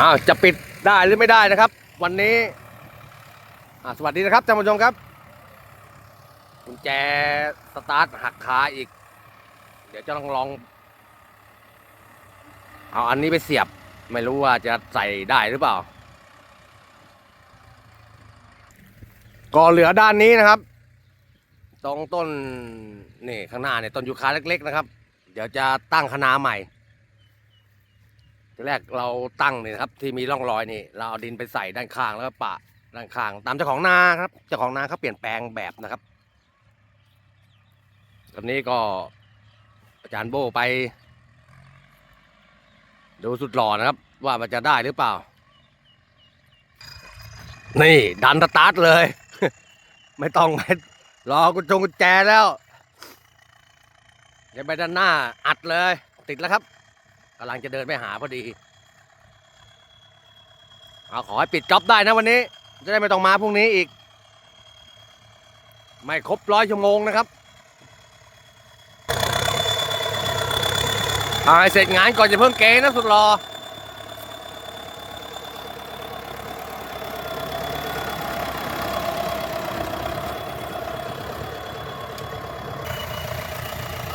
อ้าวจะปิดได้หรือไม่ได้นะครับ วันนี้สวัสดีนะครับท่านผู้ชมครับกุญแจสตาร์ทหักคาอีก เดี๋ยวจะลองลอง เอาอันนี้ไปเสียบไม่รู้ว่าจะใส่ได้หรือเปล่า ก็เหลือด้านนี้นะครับ ตรงต้นนี่ข้างหน้าเนี่ยต้นยูคาเล็ก ๆ นะครับ เดี๋ยวจะตั้งคณะใหม่ ทีแรกเราตั้งเนี่ยนะครับ ที่มีร่องรอยนี่ เราเอาดินไปใส่ด้านข้างแล้วก็ปะด้านข้าง ตามเจ้าของนาครับ เจ้าของนาเขาเปลี่ยนแปลงแบบนะครับตอนนี้ก็อาจารย์โบไป ดูสุดหล่อนะครับ ว่ามันจะได้หรือเปล่า นี่ดันสตาร์ทเลย ไม่ต้องไปรอกุญจงกุญแจแล้วเดี๋ยวไปด้านหน้าอัดเลย ติดแล้วครับำลังจะเดินไปหาพอดีเอาขอให้ปิดจ็อบได้นะวันนี้ จะได้ไม่ต้องมาพรุ่งนี้อีก ไม่ครบร้อยชั่วโมงนะครับเอาให้เสร็จงานก่อนจะเพิ่งเกนะสุดรอ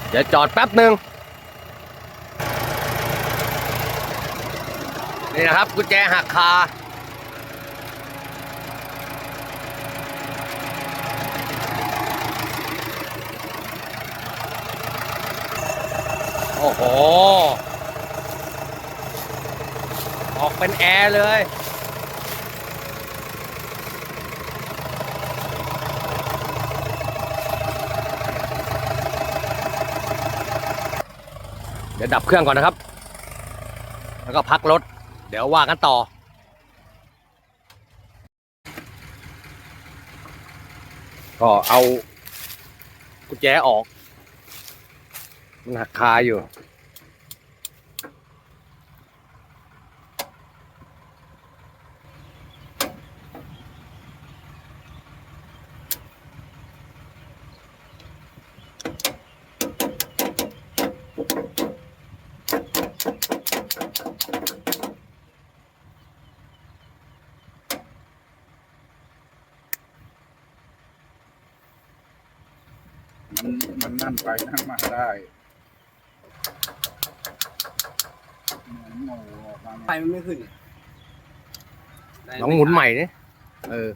เดี๋ยวจอดแป๊บหนึ่ง นี่นะครับกุญแจหักคาโอ้โห ออกเป็นแอร์เลย เดี๋ยวดับเครื่องก่อนนะครับ แล้วก็พักรถ เดี๋ยวว่ากันต่อ ก็เอากุญแจออก มันหักคาอยู่ มันมันนั่นไปนั่นมาได้เหมือนงูออกมาไฟมันไม่ขึ้นลองหมุนใหม่นี่เออ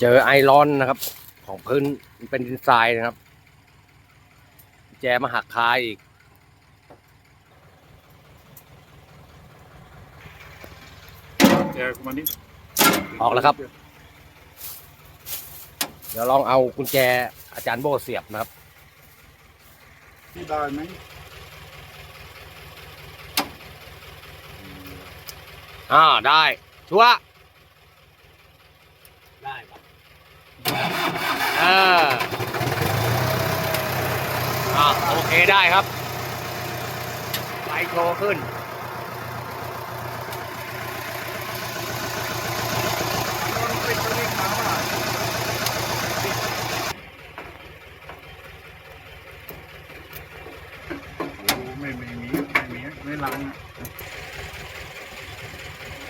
เจอไอรอนนะครับ ของพื้นมันเป็นดินทรายนะครับ แจมาหักคาอีกเจอกูมานี่ออกแล้วครับ เดี๋ยวลองเอากุญแจอาจารย์โบเสียบนะครับได้ไหมอ่าได้ชัวร์ได้ปะเอออ่าโอเคได้ครับไฟโชว์ขึ้นเป็นตัวเลขมาว่าโอ้ไม่ไม่มีไม่ มีไม่ลังอะ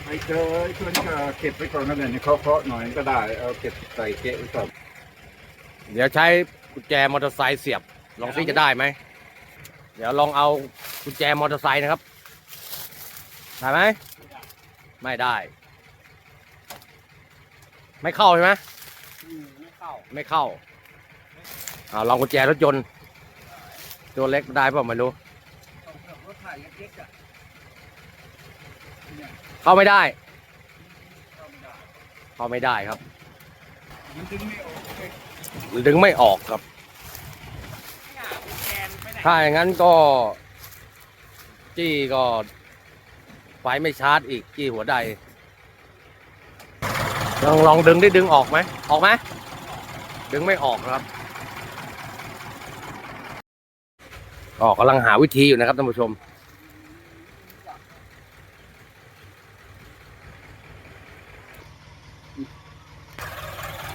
ไปเจอไอ้เพื่อนก็เก็บไว้ก่อนนั่นแหละนี่เคาะๆหน่อยก็ได้ เอาเก็บใส่เกะไว้ก่อน เดี๋ยวใช้กุญแจมอเตอร์ไซค์เสียบ ลองซิจะได้ไหม เดี๋ยวลองเอากุญแจมอเตอร์ไซค์นะครับ ได้ไหม ไม่ได้ ไม่เข้าใช่ไหมอืมไม่เข้า ไม่เข้าเอาลองกุญแจรถยนต์ ตัวเล็กได้เปล่าไม่รู้ต้อง เล็กๆอะเข้าไม่ได้ เข้าไม่ได้เข้าไม่ได้ครับ มันดึงไม่ออกเลยดึงไม่ออกครับเนี่ยกุญแจมันไม่ได้ถ้าอย่างนั้นก็ จี้ก็ไฟไม่ชาร์จอีกจี้หัวใดลองลองดึงได้ดึงออกไหมออกไหมดึงไม่ออกครับออกกำลังหาวิธีอยู่นะครับท่านผู้ชม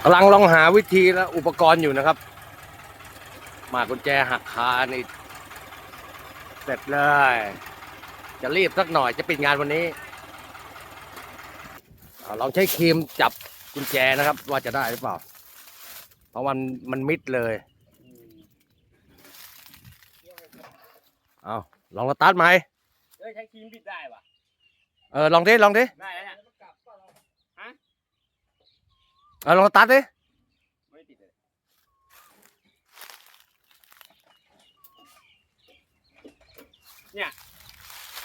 กำลังลองหาวิธีและอุปกรณ์อยู่นะครับ มากุญแจหักคานี่เสร็จเลย จะรีบสักหน่อยจะปิดงานวันนี้อาลองใช้ครีมจับกุญแจนะครับ ว่าจะได้หรือเปล่า เพราะมันมันมิดเลย เอาลองสตาร์ทไหมเฮ้ยใช้ครีมบิดได้ปะเออ ลองดิลองดิได้แล้ว เนี่ยเออลองสตาร์ทดิไม่ติดเลย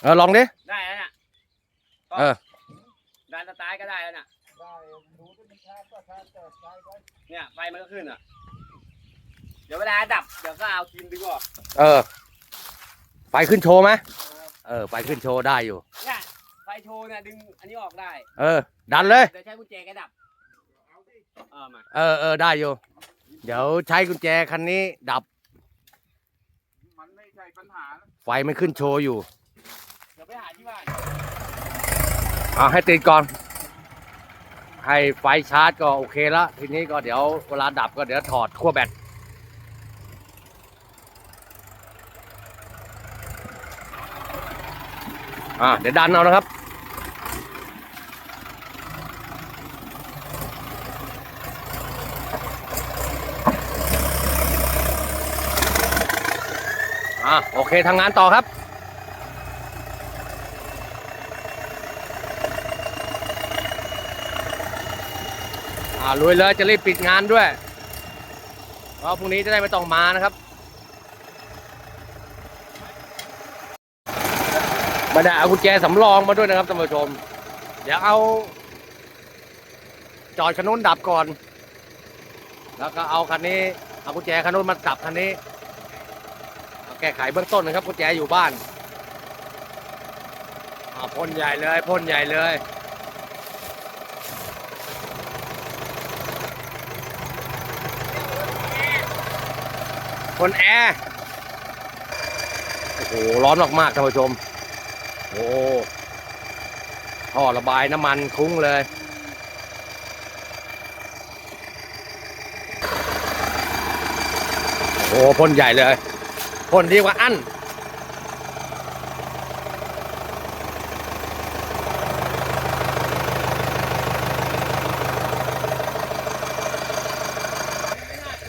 เออลองดิ ได้แล้วเนี่ยก็เออ ดันสตาร์ทก็ได้แล้วเนี่ยได้ดูที่มันช้าก็ช้าแต่ใช้ไว้เนี่ยไฟมันก็ขึ้นอะ เดี๋ยวเวลาดับ เดี๋ยวก็เอาครีมดึงออกเออ ไฟขึ้นโชว์ไหมเออ ไฟขึ้นโชว์ได้อยู่ เนี่ยไฟโชว์เนี่ยดึงอันนี้ออกได้ เออ ดันเลย เดี๋ยวใช้กุญแจกระดับ เออมาเออเออได้อยู่ เดี๋ยวใช้กุญแจคันนี้ดับมันไม่ใช่ปัญหานะไฟมันขึ้นโชว์อยู่เดี๋ยวไปหาที่บ้านเอาให้ติดก่อน ให้ไฟชาร์จก็โอเคละทีนี้ก็เดี๋ยวเวลาดับก็เดี๋ยวถอดขั้วแบตอ่าเดี๋ยวดันเอานะครับ อ่าโอ เคทำงานต่อครับอ่าลุยเลยจะรีบปิดงานด้วยเพราะพรุ่งนี้จะได้ไม่ต้องมานะครับมาได้เอากุญแจสำรองมาด้วยนะครับท่านผู้ชม เดี๋ยวเอา จอดคันนู้นดับก่อน แล้วก็เอาคันนี้เอากุญแจคันนู้นมาดับคันนี้ แก้ไขเบื้องต้นนะครับกุญแจอยู่บ้านพ่นใหญ่เลยพ่นใหญ่เลยคนแอร์โอ้โหร้อนมากๆท่านผู้ชมโอ้ท่อระบายน้ำมันคุ้งเลยโอ้พ่นใหญ่เลย พ่นดีกว่าอั้น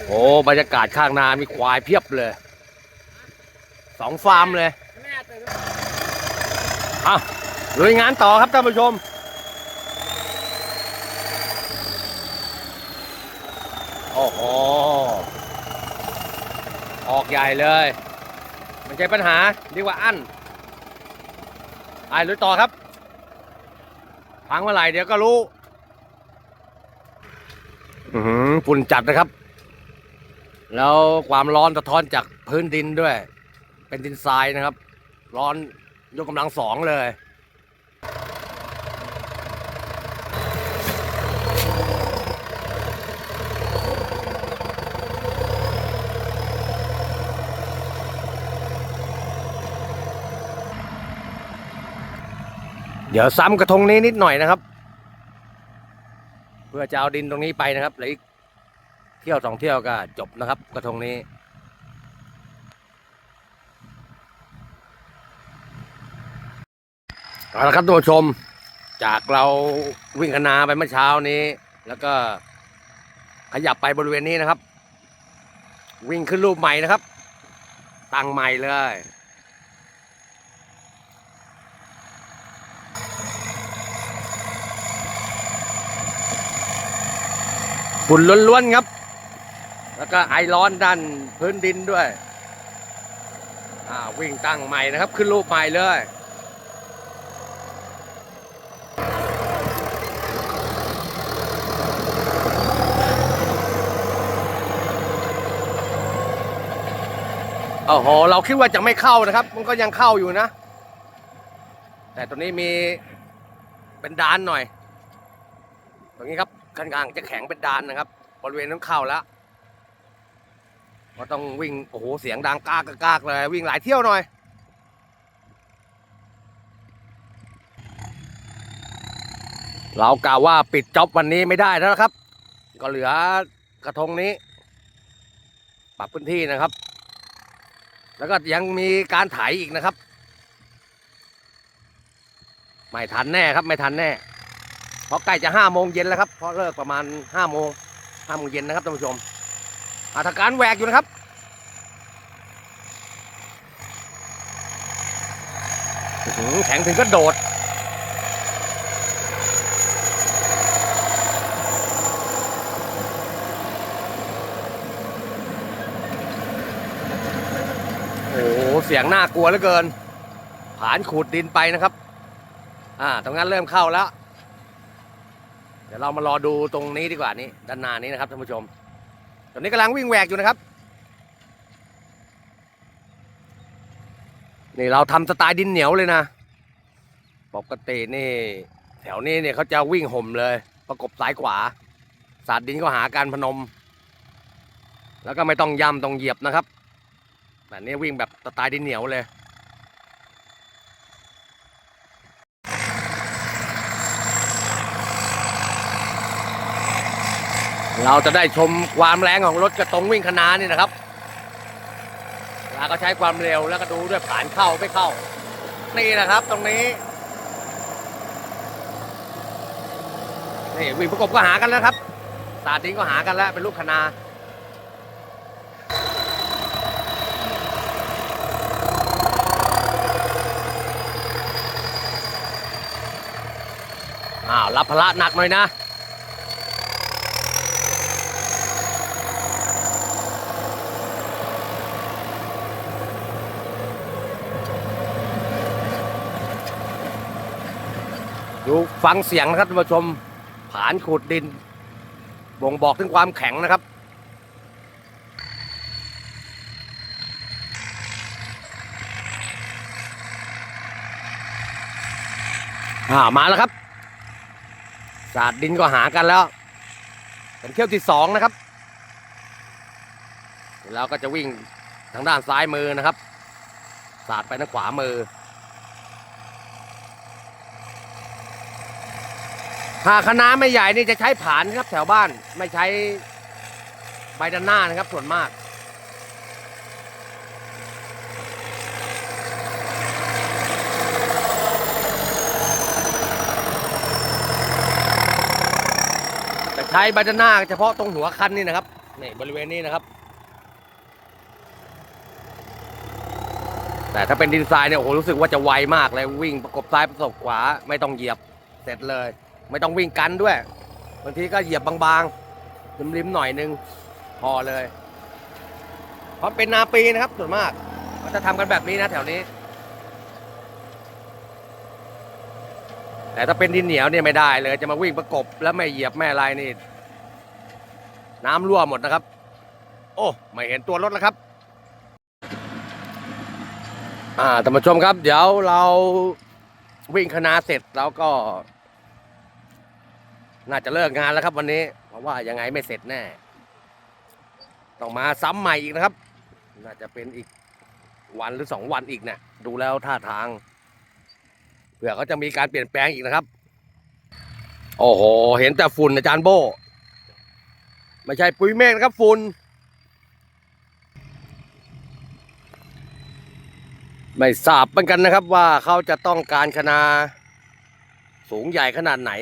โอ้บรรยากาศข้างนามีควายเพียบเลยสองฟาร์มเลยไม่น่าตื่นอะลุยงานต่อครับท่านผู้ชม โอ้โห ออกใหญ่เลย มันใช่ปัญหาเรียกว่าอั้นไอ้ลุยต่อครับพังเมื่อไหร่เดี๋ยวก็รู้อือหือฝุ่นจัดนะครับ แล้วความร้อนสะท้อนจากพื้นดินด้วย เป็นดินทรายนะครับ ร้อนยกกำลังสองเลย เดี๋ยวซ้ำกระทงนี้นิดหน่อยนะครับ เพื่อจะเอาดินตรงนี้ไปนะครับเหลืออีกเที่ยวสองเที่ยวก็จบนะครับ กระทงนี้ เอาละครับท่านผู้ชม จากเราวิ่งคนาไปเมื่อเช้านี้ แล้วก็ขยับไปบริเวณนี้นะครับ วิ่งขึ้นรูปใหม่นะครับ ตั้งใหม่เลย ฝุ่นล้วนๆครับ แล้วก็ไอร้อนด้านพื้นดินด้วย อ่าวิ่งตั้งใหม่นะครับ ขึ้นรูปใหม่เลยโอ้โห เราคิดว่าจะไม่เข้านะครับ มันก็ยังเข้าอยู่นะ แต่ตัวนี้มีเป็นดานหน่อย ตรงนี้ครับ ข้างจะแข็งเป็นดานนะครับ บริเวณนั้นเข้าแล้วก็ต้องวิ่งโอ้โหเสียงดังกากกากเลยวิ่งหลายเที่ยวหน่อยเรากล่าวว่าปิดจ็อบวันนี้ไม่ได้แล้วนะครับ ก็เหลือกระทงนี้ปรับพื้นที่นะครับ แล้วก็ยังมีการไถอีกนะครับ ไม่ทันแน่ครับ ไม่ทันแน่ เพราะใกล้จะห้าโมงเย็นแล้วครับเพราะเลิกประมาณห้าโมงห้าโมงเย็นนะครับท่านผู้ชมอาทำการแหวกอยู่นะครับแข็งถึงก็โดดโอ้โหเสียงน่ากลัวเหลือเกินผานขูดดินไปนะครับ อ่าตรงนั้นเริ่มเข้าแล้ว เดี๋ยวเรามารอดูตรงนี้ดีกว่านี้ด้านหน้านี้นะครับท่านผู้ชม ตอนนี้กำลังวิ่งแหวกอยู่นะครับ นี่เราทำสไตล์ดินเหนียวเลยนะ ปกตินี่ แถวนี้เนี่ยเขาจะวิ่งห่มเลย ประกบซ้ายขวา สาดดินก็หาการพนม แล้วก็ไม่ต้องย่ำต้องเหยียบนะครับแต่นี่วิ่งแบบสไตล์ดินเหนียวเลย เราจะได้ชมความแรงของรถกระตรงวิ่งคณานี่นะครับเวลาก็ใช้ความเร็วแล้วก็ดูด้วยผ่านเข้าไม่เข้า นี่นะครับตรงนี้นี่วิ่งประกบก็หากันแล้วครับสาดดินก็หากันแล้วเป็นลูกคณาอ้าวรับภาระหนักหน่อยนะ ดูฟังเสียงนะครับท่านผู้ชมผานขูดดิน บ่งบอกถึงความแข็งนะครับอ่ามาแล้วครับสาดดินก็หากันแล้ว เป็นเที่ยวที่สองนะครับแล้วก็จะวิ่งทางด้านซ้ายมือนะครับ สาดไปทางขวามือ ถ้าคณะไม่ใหญ่นี่จะใช้ผานครับ แถวบ้านไม่ใช้ใบด้านหน้านะครับ ส่วนมาก จะใช้ใบด้านหน้าเฉพาะตรงหัวคันนี่นะครับนี่บริเวณนี้นะครับ แต่ถ้าเป็นดินทรายเนี่ยโอ้โหรู้สึกว่าจะไวมากเลยวิ่งประกบซ้ายประกบขวาไม่ต้องเหยียบเสร็จเลย ไม่ต้องวิ่งกันด้วยบางทีก็เหยียบบางๆริมๆหน่อยนึงพอเลยเพราะเป็นนาปีนะครับส่วนมากก็จะทำกันแบบนี้นะแถวนี้ แต่ถ้าเป็นดินเหนียวเนี่ยไม่ได้เลย จะมาวิ่งประกบแล้วไม่เหยียบไม่อะไรนี่น้ำรั่วหมดนะครับ โอ้ไม่เห็นตัวรถแล้วครับ อ่าท่านผู้ชมครับ เดี๋ยวเราวิ่งคณะเสร็จแล้วก็ น่าจะเลิกงานแล้วครับวันนี้ เพราะว่ายังไงไม่เสร็จแน่ ต้องมาซ้ำใหม่อีกนะครับ น่าจะเป็นอีกวันหรือสองวันอีกเนะดูแล้วท่าทาง เผื่อเขาจะมีการเปลี่ยนแปลงอีกนะครับ โอ้โห เห็นแต่ฝุ่นอาจารย์โบไม่ใช่ปุ๋ยเมฆนะครับฝุ่นไม่ทราบเหมือนกันนะครับว่าเขาจะต้องการคณาสูงใหญ่ขนาดไหน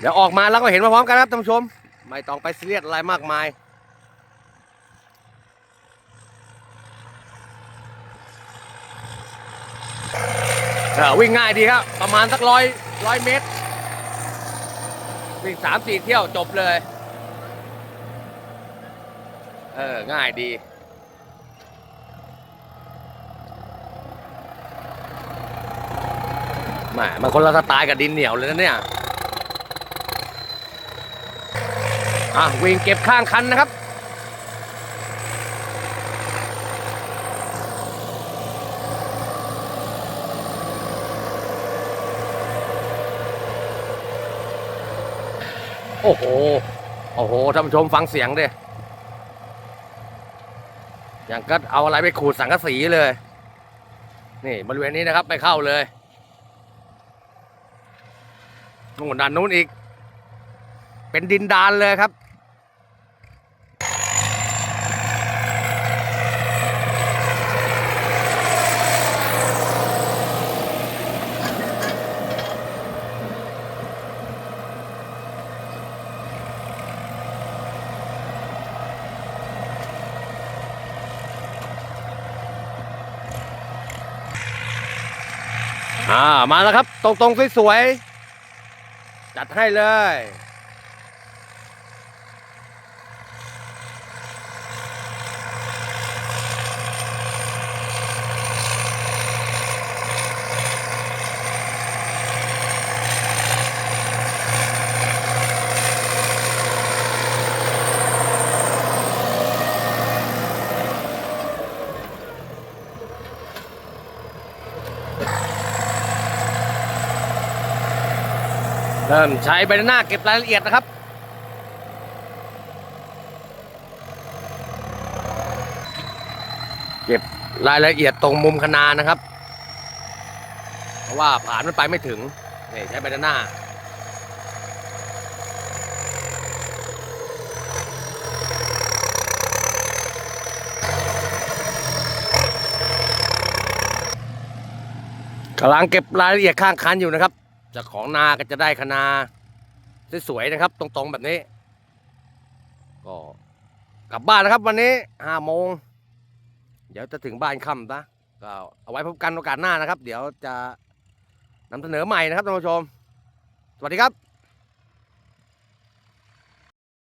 เดี๋ยวออกมาแล้วก็เห็นมาพร้อมกันครับท่านผู้ชม ไม่ต้องไปซีเรียสอะไรมากมาย วิ่งง่ายดีครับ ประมาณสักร้อยร้อยเมตร วิ่งสามสี่เที่ยวจบเลย เออ ง่ายดีแหมมันคนละสไตล์กับดินเหนียวเลยนะเนี่ย อะวิ่งเก็บข้างคันนะครับโอ้โห โอ้โห ท่านผู้ชมฟังเสียงดิ อย่างก็เอาอะไรไปขูดสังกะสีเลย นี่บริเวณนี้นะครับไม่เข้าเลยนู่นด้านนู้นอีก เป็นดินดานเลยครับ มาแล้วครับ ตรงๆสวยๆจัดให้เลย เริ่มใช้ใบหน้าเก็บรายละเอียดนะครับ เก็บรายละเอียดตรงมุมคนานะครับ เพราะว่าผ่านมันไปไม่ถึงนี่ใช้ใบหน้ากำลังเก็บรายละเอียดข้างคันอยู่นะครับ จากของนาก็จะได้คนาสวยๆนะครับ ตรงๆแบบนี้ ก็กลับบ้านนะครับ วันนี้ห้าโมง เดี๋ยวจะถึงบ้านค่ำนะก็เอาไว้พบกันโอกาสหน้านะครับ เดี๋ยวจะนำเสนอใหม่นะครับท่านผู้ชม สวัสดีครับ